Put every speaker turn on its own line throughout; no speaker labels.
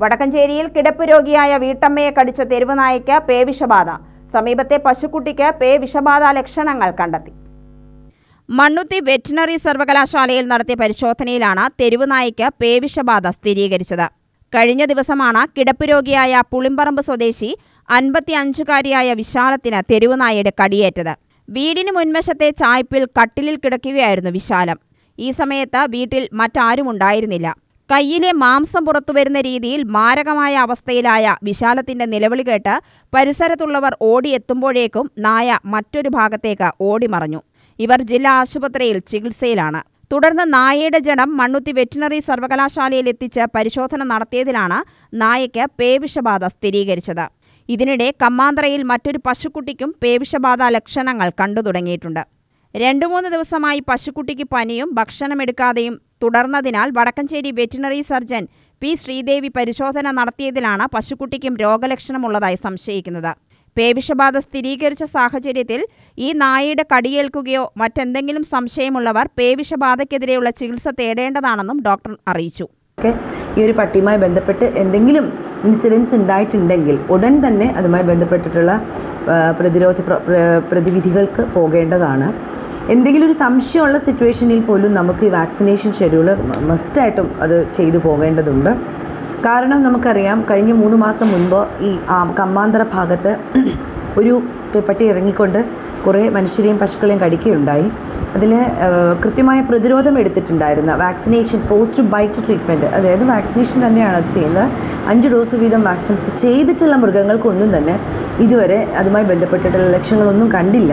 വടക്കഞ്ചേരിയിൽ കിടപ്പ് രോഗിയായ വീട്ടമ്മയെ കടിച്ച തെരുവ് നായയ്ക്ക് പേ വിഷബാധ. സമീപത്തെ പശുക്കുട്ടിക്ക് പേ വിഷബാധ ലക്ഷണങ്ങൾ കണ്ടെത്തി. മണ്ണുത്തി വെറ്റിനറി സർവകലാശാലയിൽ നടത്തിയ പരിശോധനയിലാണ് തെരുവ് നായയ്ക്ക് പേ വിഷബാധ സ്ഥിരീകരിച്ചത്. കഴിഞ്ഞ ദിവസമാണ് കിടപ്പ് രോഗിയായ പുളിമ്പറമ്പ് സ്വദേശി അൻപത്തി അഞ്ചുകാരിയായ വിശാലത്തിന് തെരുവ് നായയുടെ കടിയേറ്റത്. വീടിന് മുൻവശത്തെ ചായ്പിൽ കട്ടിലിൽ കിടക്കുകയായിരുന്നു വിശാലം. ഈ സമയത്ത് വീട്ടിൽ മറ്റാരും ഉണ്ടായിരുന്നില്ല കയ്യിലെ മാംസം പുറത്തു വരുന്ന രീതിയിൽ മാരകമായ അവസ്ഥയിലായ വിശാലത്തിന്റെ നിലവിളി കേട്ട് പരിസരത്തുള്ളവർ ഓടിയെത്തുമ്പോഴേക്കും നായ മറ്റൊരു ഭാഗത്തേക്ക് ഓടിമറഞ്ഞു ഇവർ ജില്ലാ ആശുപത്രിയിൽ ചികിത്സയിലാണ്. തുടർന്ന് നായയുടെ ജഡം മണ്ണുത്തി വെറ്റിനറി സർവകലാശാലയിൽ എത്തിച്ച് പരിശോധന നടത്തിയതിലാണ് നായയ്ക്ക് പേവിഷബാധ സ്ഥിരീകരിച്ചത്. ഇതിനിടെ കമ്മാന്തറയിൽ മറ്റൊരു പശുക്കുട്ടിക്കും പേവിഷബാധ ലക്ഷണങ്ങൾ കണ്ടു തുടങ്ങിയിട്ടുണ്ട്. രണ്ടു മൂന്ന് ദിവസമായി പശുക്കുട്ടിക്ക് പനിയും ഭക്ഷണമെടുക്കാതെയും തുടർന്നതിനാൽ Vadakkanchery veterinary surgeon P Sreedevi പരിശോധന നടത്തിയതിലാണ് പശുക്കുട്ടിക്കും രോഗലക്ഷണമുള്ളതായി സംശയിക്കുന്നത്. പേവിഷബാധ സ്ഥിരീകരിച്ച സാഹചര്യത്തിൽ ഈ നായയുടെ കടിയേൽക്കുകയോ മറ്റെന്തെങ്കിലും സംശയമുള്ളവർ പേവിഷബാധയ്ക്കെതിരെയുള്ള ചികിത്സ തേടേണ്ടതാണെന്നും ഡോക്ടർ അറിയിച്ചു.
ഒക്കെ ഈ ഒരു പട്ടിയുമായി ബന്ധപ്പെട്ട് എന്തെങ്കിലും ഇൻസിഡൻസ് ഉണ്ടായിട്ടുണ്ടെങ്കിൽ ഉടൻ തന്നെ അതുമായി ബന്ധപ്പെട്ടിട്ടുള്ള പ്രതിരോധ പ്ര- പ്ര- പ്രതിവിധികൾക്ക് പോകേണ്ടതാണ്. എന്തെങ്കിലും ഒരു സംശയമുള്ള സിറ്റുവേഷനിൽ പോലും നമുക്ക് ഈ വാക്സിനേഷൻ ഷെഡ്യൂൾ മസ്റ്റായിട്ടും അത് ചെയ്തു പോകേണ്ടതുണ്ട്. കാരണം നമുക്കറിയാം കഴിഞ്ഞ മൂന്ന് മാസം മുൻപ് ഈ കമ്മാന്തര ഭാഗത്ത് ഒരു പട്ടി ഇറങ്ങിക്കൊണ്ട് കുറേ മനുഷ്യരെയും പശുക്കളെയും കടിക്കുകയുണ്ടായി. അതിൽ കൃത്യമായ പ്രതിരോധം എടുത്തിട്ടുണ്ടായിരുന്ന വാക്സിനേഷൻ പോസ്റ്റ് ബൈറ്റ് ട്രീറ്റ്മെന്റ് അതായത് വാക്സിനേഷൻ തന്നെയാണ് അത് ചെയ്യുന്നത്. അഞ്ച് ഡോസ് വീതം വാക്സിൻസ് ചെയ്തിട്ടുള്ള മൃഗങ്ങൾക്കൊന്നും തന്നെ ഇതുവരെ അതുമായി ബന്ധപ്പെട്ടിട്ടുള്ള ലക്ഷണങ്ങളൊന്നും കണ്ടില്ല.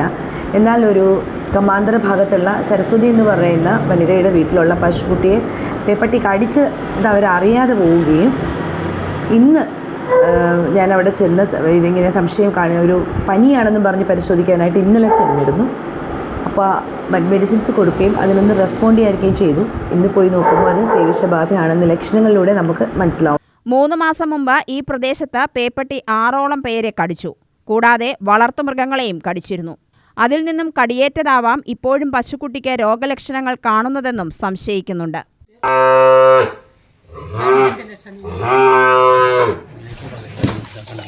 എന്നാൽ ഒരു കമാന്തര ഭാഗത്തുള്ള സരസ്വതി എന്ന് പറയുന്ന വനിതയുടെ വീട്ടിലുള്ള പശുക്കുട്ടിയെ പേപ്പട്ടി കടിച്ച് ഇത് അവരറിയാതെ പോവുകയും ഇന്ന് ഞാൻ അവിടെ ചെന്ന് ഇതിങ്ങനെ സംശയം കാണുക ഒരു പനിയാണെന്ന് പറഞ്ഞ് പരിശോധിക്കാനായിട്ട് ഇന്നലെ ചെന്നിരുന്നു. അപ്പോൾ മെഡിസിൻസ് കൊടുക്കുകയും അതിനൊന്ന് റെസ്പോണ്ട് ചെയ്യാതിരിക്കുകയും ചെയ്തു. ഇന്ന് പോയി നോക്കുമ്പോൾ അത് പേവിഷബാധയാണെന്ന് ലക്ഷണങ്ങളിലൂടെ നമുക്ക് മനസ്സിലാവും.
മൂന്ന് മാസം മുമ്പ് ഈ പ്രദേശത്ത് പേപ്പട്ടി ആറോളം പേരെ കടിച്ചു. കൂടാതെ വളർത്തുമൃഗങ്ങളെയും കടിച്ചിരുന്നു. അതിൽ നിന്നും കടിയേറ്റതാവാം ഇപ്പോഴും പശുക്കുട്ടിക്ക് രോഗലക്ഷണങ്ങൾ കാണുന്നതെന്നും സംശയിക്കുന്നുണ്ട്.